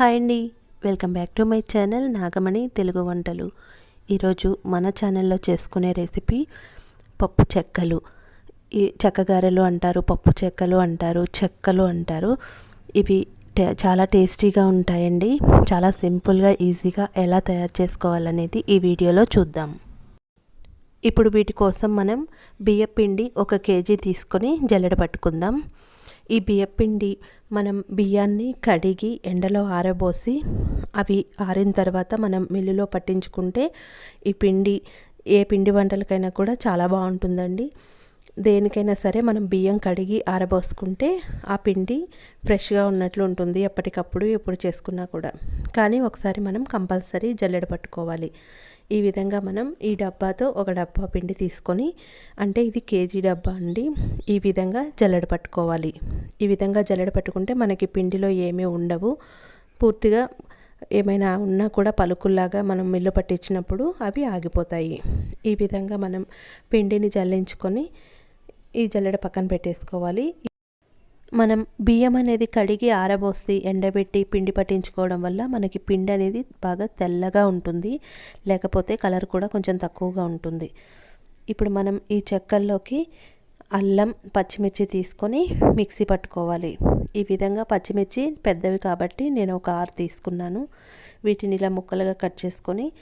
Hi అండి. Welcome back to my channel Nagamani Telugu వంటలు. ఈరోజు మన ఛానల్లో చేసుకునే రెసిపీ పప్పు చెక్కలు. ఈ చెక్కగారెలు అంటారు పప్పు చెక్కలు అంటారు చెక్కలు అంటారు. ఇవి టే- చాలా టేస్టీగా ఉంటాయండి. చాలా సింపుల్గా ఈజీగా ఎలా తయారు చేసుకోవాలనేది ఈ వీడియోలో చూద్దాం. ఇప్పుడు వీటి కోసం మనం బియ్యపిండి ఒక కేజీ తీసుకొని జల్లెడ పట్టుకుందాం. ఈ బియ్యపిండి మనం బియ్యాన్ని కడిగి ఎండలో ఆరబోసి అవి ఆరిన తర్వాత మనం మిల్లులో పట్టించుకుంటే ఈ పిండి ఏ పిండి వంటలకైనా కూడా చాలా బాగుంటుందండి. దేనికైనా సరే మనం బియ్యం కడిగి ఆరబోసుకుంటే ఆ పిండి ఫ్రెష్గా ఉన్నట్లు ఉంటుంది ఎప్పటికప్పుడు ఎప్పుడు చేసుకున్నా కూడా. కానీ ఒకసారి మనం కంపల్సరీ జల్లెడ పట్టుకోవాలి. ఈ విధంగా మనం ఈ డబ్బాతో ఒక డబ్బా పిండి తీసుకొని అంటే ఇది కేజీ డబ్బా అండి ఈ విధంగా జల్లెడ పట్టుకోవాలి. ఈ విధంగా జల్లెడ పట్టుకుంటే మనకి పిండిలో ఏమీ ఉండవు. పూర్తిగా ఏమైనా ఉన్నా కూడా పలుకుల్లాగా మనం మిల్లు పట్టించినప్పుడు అవి ఆగిపోతాయి. ఈ విధంగా మనం పిండిని జల్లించుకొని ఈ జల్లెడ పక్కన పెట్టేసుకోవాలి. మనం బియ్యం అనేది కడిగి ఆరబోసి ఎండబెట్టి పిండి పట్టించుకోవడం వల్ల మనకి పిండి అనేది బాగా తెల్లగా ఉంటుంది. లేకపోతే కలర్ కూడా కొంచెం తక్కువగా ఉంటుంది. ఇప్పుడు మనం ఈ చెక్కల్లోకి అల్లం పచ్చిమిర్చి తీసుకొని మిక్సీ పట్టుకోవాలి. ఈ విధంగా పచ్చిమిర్చి పెద్దవి కాబట్టి నేను ఒక ఆరు తీసుకున్నాను. వీటిని ఇలా ముక్కలుగా కట్ చేసుకొని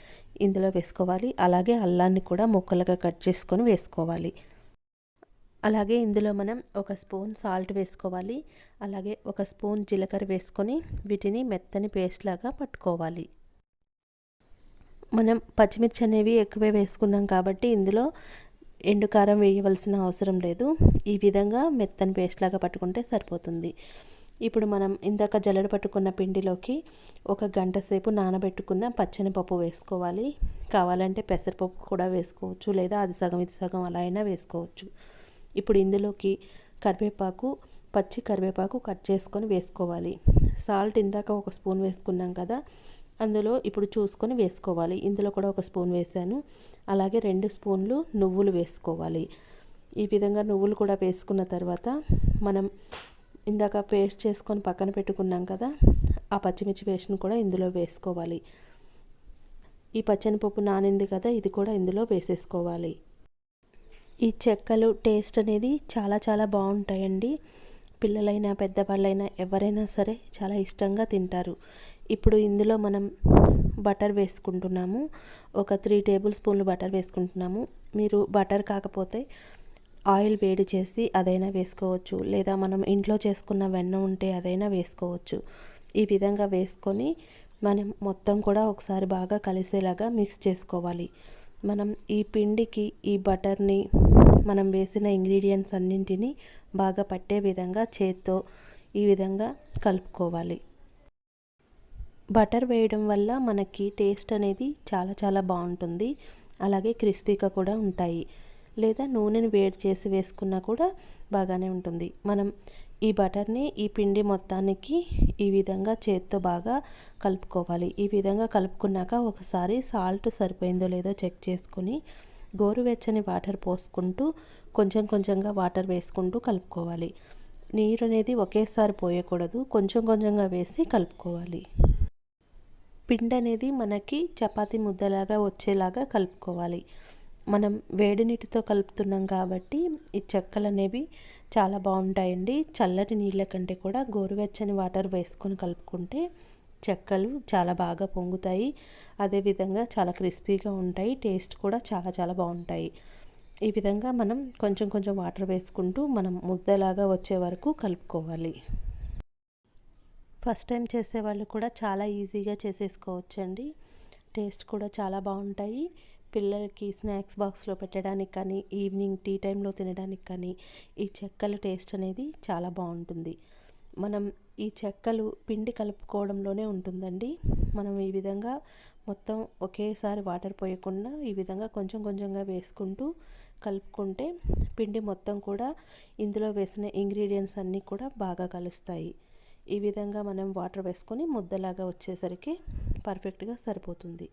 ఇందులో వేసుకోవాలి. అలాగే అల్లాన్ని కూడా ముక్కలుగా కట్ చేసుకొని వేసుకోవాలి. అలాగే ఇందులో మనం ఒక స్పూన్ సాల్ట్ వేసుకోవాలి. అలాగే ఒక స్పూన్ జీలకర్ర వేసుకొని వీటిని మెత్తని పేస్ట్ లాగా పట్టుకోవాలి. మనం పచ్చిమిర్చి అనేవి ఎక్కువే వేసుకున్నాం కాబట్టి ఇందులో ఎండు కారం వేయవలసిన అవసరం లేదు. ఈ విధంగా మెత్తని పేస్ట్ లాగా పట్టుకుంటే సరిపోతుంది. ఇప్పుడు మనం ఇందాక జల్లెడ పట్టుకున్న పిండిలోకి ఒక గంట సేపు నానబెట్టుకున్న పచ్చని పప్పు వేసుకోవాలి. కావాలంటే పెసరపప్పు కూడా వేసుకోవచ్చు లేదా అది సగం ఇది సగం అలా అయినా వేసుకోవచ్చు. ఇప్పుడు ఇందులోకి కరివేపాకు పచ్చి కరివేపాకు కట్ చేసుకొని వేసుకోవాలి. సాల్ట్ ఇందాక ఒక స్పూన్ వేసుకున్నాం కదా అందులో ఇప్పుడు చూసుకొని వేసుకోవాలి. ఇందులో కూడా ఒక స్పూన్ వేసాను. అలాగే రెండు స్పూన్లు నువ్వులు వేసుకోవాలి. ఈ విధంగా నువ్వులు కూడా వేసుకున్న తర్వాత మనం ఇందాక పేస్ట్ చేసుకొని పక్కన పెట్టుకున్నాం కదా ఆ పచ్చిమిర్చి పేస్ట్ని కూడా ఇందులో వేసుకోవాలి. ఈ పచ్చని పప్పు నానింది కదా ఇది కూడా ఇందులో వేసేసుకోవాలి. ఈ చెక్కలు టేస్ట్ అనేది చాలా చాలా బాగుంటాయండి. పిల్లలైనా పెద్దవాళ్ళైనా ఎవరైనా సరే చాలా ఇష్టంగా తింటారు. ఇప్పుడు ఇందులో మనం బటర్ వేసుకుంటున్నాము. ఒక త్రీ టేబుల్ స్పూన్లు బటర్ వేసుకుంటున్నాము. మీరు బటర్ కాకపోతే ఆయిల్ వేడి చేసి అదైనా వేసుకోవచ్చు. లేదా మనం ఇంట్లో చేసుకున్న వెన్న ఉంటే అదైనా వేసుకోవచ్చు. ఈ విధంగా వేసుకొని మనం మొత్తం కూడా ఒకసారి బాగా కలిసేలాగా మిక్స్ చేసుకోవాలి. మనం ఈ పిండికి ఈ బటర్ని మనం వేసిన ఇంగ్రీడియంట్స్ అన్నింటినీ బాగా పట్టే విధంగా చేత్తో ఈ విధంగా కలుపుకోవాలి. బటర్ వేయడం వల్ల మనకి టేస్ట్ అనేది చాలా చాలా బాగుంటుంది. అలాగే క్రిస్పీగా కూడా ఉంటాయి. లేదా నూనెని వేడి చేసి వేసుకున్నా కూడా బాగానే ఉంటుంది. మనం ఈ బటర్ని ఈ పిండి మొత్తానికి ఈ విధంగా చేత్తో బాగా కలుపుకోవాలి. ఈ విధంగా కలుపుకున్నాక ఒకసారి సాల్ట్ సరిపోయిందో లేదో చెక్ చేసుకుని గోరువెచ్చని వాటర్ పోసుకుంటూ కొంచెం కొంచెంగా వాటర్ వేసుకుంటూ కలుపుకోవాలి. నీరు అనేది ఒకేసారి పోయకూడదు కొంచెం కొంచెంగా వేసి కలుపుకోవాలి. పిండి అనేది మనకి చపాతీ ముద్దలాగా వచ్చేలాగా కలుపుకోవాలి. మనం వేడి నీటితో కలుపుతున్నాం కాబట్టి ఈ చెక్కలు అనేవి చాలా బాగుంటాయండి. చల్లటి నీళ్ళ కంటే కూడా గోరువెచ్చని వాటర్ వేసుకొని కలుపుకుంటే చెక్కలు చాలా బాగా పొంగుతాయి. అదేవిధంగా చాలా క్రిస్పీగా ఉంటాయి. టేస్ట్ కూడా చాలా చాలా బాగుంటాయి. ఈ విధంగా మనం కొంచెం కొంచెం వాటర్ వేసుకుంటూ మనం ముద్దలాగా వచ్చే వరకు కలుపుకోవాలి. ఫస్ట్ టైం చేసేవాళ్ళు కూడా చాలా ఈజీగా చేసేసుకోవచ్చండి. టేస్ట్ కూడా చాలా బాగుంటాయి. పిల్లలకి స్నాక్స్ బాక్స్లో పెట్టడానికి కానీ ఈవినింగ్ టీ టైంలో తినడానికి కానీ ఈ చెక్కల టేస్ట్ అనేది చాలా బాగుంటుంది. మనం ఈ చెక్కలు పిండి కలుపుకోవడంలోనే ఉంటుందండి. మనం ఈ విధంగా మొత్తం ఒకేసారి వాటర్ పోయకుండా ఈ విధంగా కొంచెం కొంచెంగా వేసుకుంటూ కలుపుకుంటే పిండి మొత్తం కూడా ఇందులో వేసిన ఇంగ్రీడియంట్స్ అన్నీ కూడా బాగా కలుస్తాయి. ఈ విధంగా మనం వాటర్ వేసుకొని ముద్దలాగా వచ్చేసరికి పర్ఫెక్ట్గా సరిపోతుంది.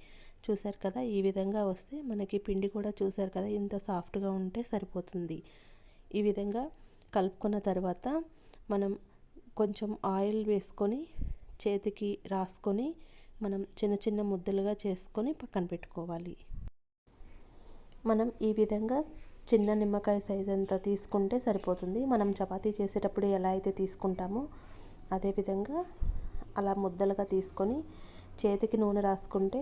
చూసారు కదా? ఈ విధంగా వస్తే మనకి పిండి కూడా చూసారు కదా? ఇంత సాఫ్ట్గా ఉంటే సరిపోతుంది. ఈ విధంగా కలుపుకున్న తర్వాత మనం కొంచెం ఆయిల్ వేసుకొని చేతికి రాసుకొని మనం చిన్న చిన్న ముద్దలుగా చేసుకొని పక్కన పెట్టుకోవాలి. మనం ఈ విధంగా చిన్న నిమ్మకాయ సైజ్ అంత తీసుకుంటే సరిపోతుంది. మనం చపాతీ చేసేటప్పుడు ఎలా అయితే తీసుకుంటామో అదేవిధంగా అలా ముద్దలుగా తీసుకొని చేతికి నూనె రాసుకుంటే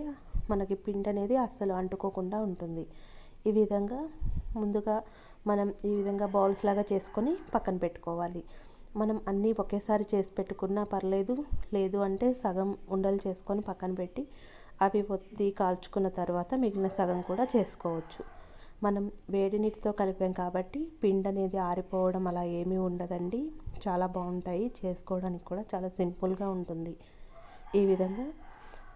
మనకి పిండి అనేది అస్సలు అంటుకోకుండా ఉంటుంది. ఈ విధంగా ముందుగా మనం ఈ విధంగా బౌల్స్ లాగా చేసుకొని పక్కన పెట్టుకోవాలి. మనం అన్నీ ఒకేసారి చేసి పెట్టుకున్నా పర్లేదు లేదు అంటే సగం ఉండలు చేసుకొని పక్కన పెట్టి అవి ఒత్తి కాల్చుకున్న తర్వాత మిగిలిన సగం కూడా చేసుకోవచ్చు. మనం వేడి నీటితో కలిపాం కాబట్టి పిండి అనేది ఆరిపోవడం అలా ఏమీ ఉండదండి. చాలా బాగుంటాయి. చేసుకోవడానికి కూడా చాలా సింపుల్గా ఉంటుంది. ఈ విధంగా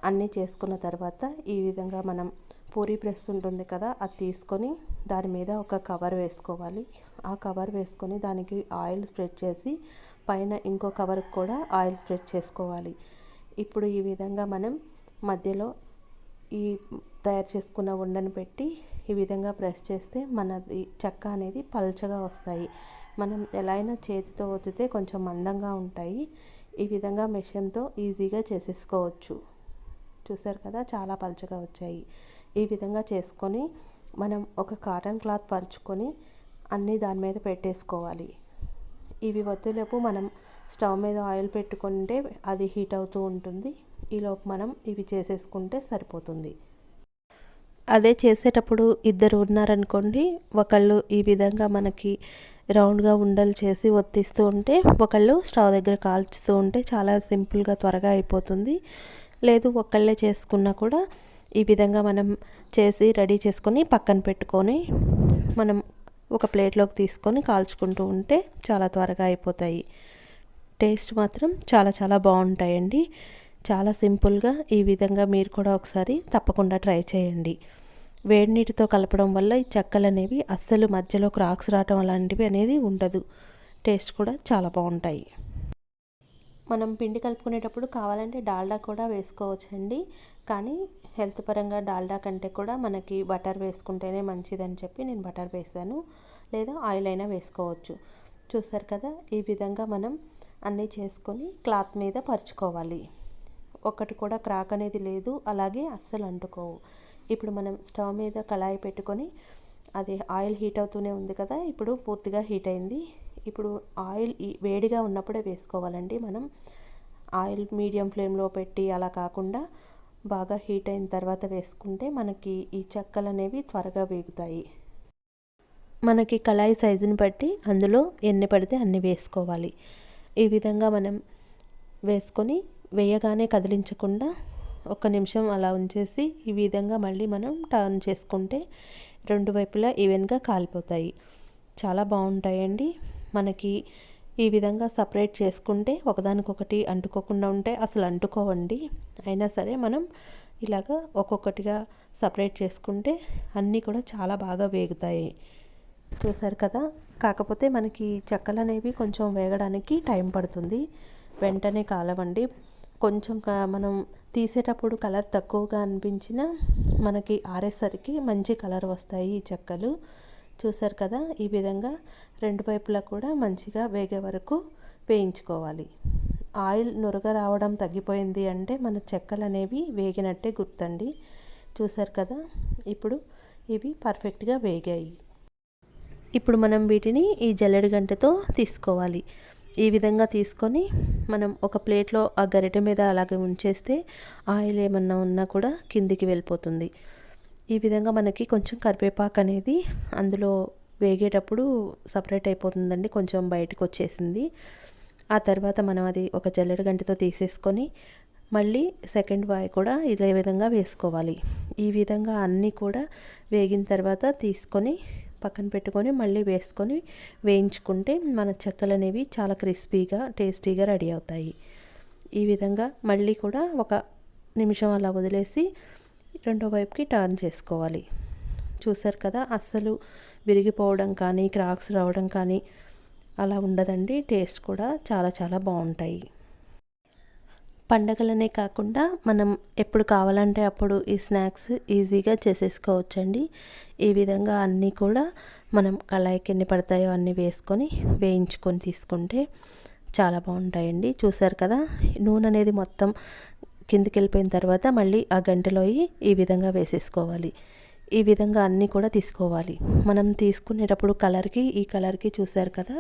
అన్నీ చేసుకున్న తర్వాత ఈ విధంగా మనం పూరి ప్రెస్ ఉంటుంది కదా అది తీసుకొని దాని మీద ఒక కవర్ వేసుకోవాలి. ఆ కవర్ వేసుకొని దానికి ఆయిల్ స్ప్రెడ్ చేసి పైన ఇంకో కవర్ కూడా ఆయిల్ స్ప్రెడ్ చేసుకోవాలి. ఇప్పుడు ఈ విధంగా మనం మధ్యలో ఈ తయారు చేసుకున్న ఉండను పెట్టి ఈ విధంగా ప్రెస్ చేస్తే మనది చెక్క అనేది పల్చగా వస్తాయి. మనం ఎలా అయినా చేతితో ఒత్తితే కొంచెం మందంగా ఉంటాయి. ఈ విధంగా మిషన్తో ఈజీగా చేసేసుకోవచ్చు. చూసారు కదా చాలా పలుచగా వచ్చాయి. ఈ విధంగా చేసుకొని మనం ఒక కాటన్ క్లాత్ పరుచుకొని అన్నీ దాని మీద పెట్టేసుకోవాలి. ఇవి వద్దులేపు మనం స్టవ్ మీద ఆయిల్ పెట్టుకుంటే అది హీట్ అవుతూ ఉంటుంది. ఈలోపు మనం ఇవి చేసేసుకుంటే సరిపోతుంది. అదే చేసేటప్పుడు ఇద్దరు ఉన్నారనుకోండి ఒకళ్ళు ఈ విధంగా మనకి రౌండ్గా ఉండలు చేసి ఒత్తిస్తూ ఉంటే ఒకళ్ళు స్టవ్ దగ్గర కాల్చుతూ ఉంటే చాలా సింపుల్గా త్వరగా అయిపోతుంది. లేదు ఒక్కళ్ళే చేసుకున్నా కూడా ఈ విధంగా మనం చేసి రెడీ చేసుకొని పక్కన పెట్టుకొని మనం ఒక ప్లేట్లోకి తీసుకొని కాల్చుకుంటూ ఉంటే చాలా త్వరగా అయిపోతాయి. టేస్ట్ మాత్రం చాలా చాలా బాగుంటాయండి. చాలా సింపుల్గా ఈ విధంగా మీరు కూడా ఒకసారి తప్పకుండా ట్రై చేయండి. వేడి నీటితో కలపడం వల్ల ఈ చెక్కలు అనేవి అస్సలు మధ్యలో క్రాక్స్ రావటం అలాంటివి అనేది ఉండదు. టేస్ట్ కూడా చాలా బాగుంటాయి. మనం పిండి కలుపుకునేటప్పుడు కావాలంటే డాల్డా కూడా వేసుకోవచ్చండి. కానీ హెల్త్ పరంగా డాల్డా కంటే కూడా మనకి బటర్ వేసుకుంటేనే మంచిదని చెప్పి నేను బటర్ వేసాను. లేదా ఆయిల్ అయినా వేసుకోవచ్చు. చూసారు కదా ఈ విధంగా మనం అన్నీ చేసుకొని క్లాత్ మీద పరుచుకోవాలి. ఒకటి కూడా క్రాక్ అనేది లేదు అలాగే అస్సలు అంటుకోవు. ఇప్పుడు మనం స్టవ్ మీద కళాయి పెట్టుకొని అది ఆయిల్ హీట్ అవుతూనే ఉంది కదా ఇప్పుడు పూర్తిగా హీట్ అయింది. ఇప్పుడు ఆయిల్ వేడిగా ఉన్నప్పుడే వేసుకోవాలండి మనం. ఆయిల్ మీడియం ఫ్లేమ్లో పెట్టి అలా కాకుండా బాగా హీట్ అయిన తర్వాత వేసుకుంటే మనకి ఈ చెక్కలు అనేవి త్వరగా వేగుతాయి. మనకి కళాయి సైజుని బట్టి అందులో ఎన్ని పడితే అన్ని వేసుకోవాలి. ఈ విధంగా మనం వేసుకొని వేయగానే కదిలించకుండా ఒక నిమిషం అలా ఉంచేసి ఈ విధంగా మళ్ళీ మనం టర్న్ చేసుకుంటే రెండు వైపులా ఈవెన్గా కాలిపోతాయి. చాలా బాగుంటాయండి. మనకి ఈ విధంగా సపరేట్ చేసుకుంటే ఒకదానికొకటి అంటుకోకుండా ఉంటే అసలు అంటుకోవండి. అయినా సరే మనం ఇలాగ ఒక్కొక్కటిగా సపరేట్ చేసుకుంటే అన్నీ కూడా చాలా బాగా వేగుతాయి. చూసారు కదా? కాకపోతే మనకి చెక్కలు అనేవి కొంచెం వేగడానికి టైం పడుతుంది. వెంటనే కాలవండి. కొంచెం మనం తీసేటప్పుడు కలర్ తక్కువగా అనిపించిన మనకి ఆరేసరికి మంచి కలర్ వస్తాయి ఈ చెక్కలు. చూసారు కదా? ఈ విధంగా రెండు వైపులా కూడా మంచిగా వేగే వరకు వేయించుకోవాలి. ఆయిల్ నురగ రావడం తగ్గిపోయింది అంటే మన చెక్కలు అనేవి వేగినట్టే గుర్తండి. చూసారు కదా? ఇప్పుడు ఇవి పర్ఫెక్ట్గా వేగాయి. ఇప్పుడు మనం వీటిని ఈ జల్లెడి గంటతో తీసుకోవాలి. ఈ విధంగా తీసుకొని మనం ఒక ప్లేట్లో ఆ గరిటె మీద అలాగే ఉంచేస్తే ఆయిల్ ఏమన్నా ఉన్నా కూడా కిందికి వెళ్ళిపోతుంది. ఈ విధంగా మనకి కొంచెం కరివేపాకు అనేది అందులో వేగేటప్పుడు సపరేట్ అయిపోతుందండి కొంచెం బయటకు వచ్చేసింది. ఆ తర్వాత మనం అది ఒక జల్లెడ గంటతో తీసేసుకొని మళ్ళీ సెకండ్ వాయి కూడా ఇదే విధంగా వేసుకోవాలి. ఈ విధంగా అన్నీ కూడా వేగిన తర్వాత తీసుకొని పక్కన పెట్టుకొని మళ్ళీ వేసుకొని వేయించుకుంటే మన చెక్కలు అనేవి చాలా క్రిస్పీగా టేస్టీగా రెడీ అవుతాయి. ఈ విధంగా మళ్ళీ కూడా ఒక నిమిషం అలా వదిలేసి రెండో వైపుకి టర్న్ చేసుకోవాలి. చూసారు కదా అస్సలు విరిగిపోవడం కానీ క్రాక్స్ రావడం కానీ అలా ఉండదండి. టేస్ట్ కూడా చాలా చాలా బాగుంటాయి. పండగలనే కాకుండా మనం ఎప్పుడు కావాలంటే అప్పుడు ఈ స్నాక్స్ ఈజీగా చేసేసుకోవచ్చండి. ఈ విధంగా అన్నీ కూడా మనం కళాయికి ఎన్ని పడతాయో అన్నీ వేసుకొని వేయించుకొని తీసుకుంటే చాలా బాగుంటాయండి. చూసారు కదా నూనె అనేది మొత్తం కిందికి వెళ్ళిపోయిన తర్వాత మళ్ళీ ఆ గంటలో ఈ విధంగా వేసేసుకోవాలి. ఈ విధంగా అన్నీ కూడా తీసుకోవాలి. మనం తీసుకునేటప్పుడు కలర్కి ఈ కలర్కి చూసారు కదా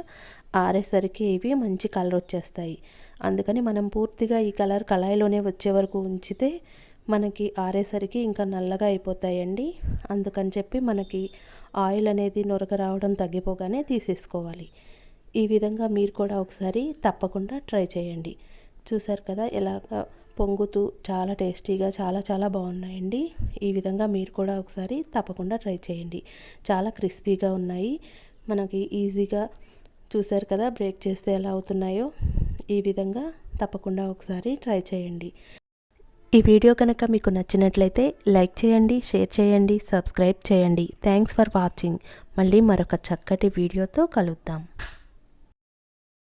ఆరేసరికి ఇవి మంచి కలర్ వచ్చేస్తాయి అందుకని మనం పూర్తిగా ఈ కలర్ కళాయిలోనే వచ్చే వరకు ఉంచితే మనకి ఆరేసరికి ఇంకా నల్లగా అయిపోతాయండి. అందుకని చెప్పి మనకి ఆయిల్ అనేది నొరగ రావడం తగ్గిపోగానే తీసేసుకోవాలి. ఈ విధంగా మీరు కూడా ఒకసారి తప్పకుండా ట్రై చేయండి. చూసారు కదా ఎలాగ పొంగుతూ చాలా టేస్టీగా చాలా చాలా బాగున్నాయండి. ఈ విధంగా మీరు కూడా ఒకసారి తప్పకుండా ట్రై చేయండి. చాలా క్రిస్పీగా ఉన్నాయి. మనకి ఈజీగా చూసారు కదా బ్రేక్ చేస్తే ఎలా అవుతున్నాయో? ఈ విధంగా తప్పకుండా ఒకసారి ట్రై చేయండి. ఈ వీడియో కనుక మీకు నచ్చినట్లయితే లైక్ చేయండి షేర్ చేయండి సబ్స్క్రైబ్ చేయండి. Thanks for watching. మళ్ళీ మరొక చక్కటి వీడియోతో కలుద్దాం.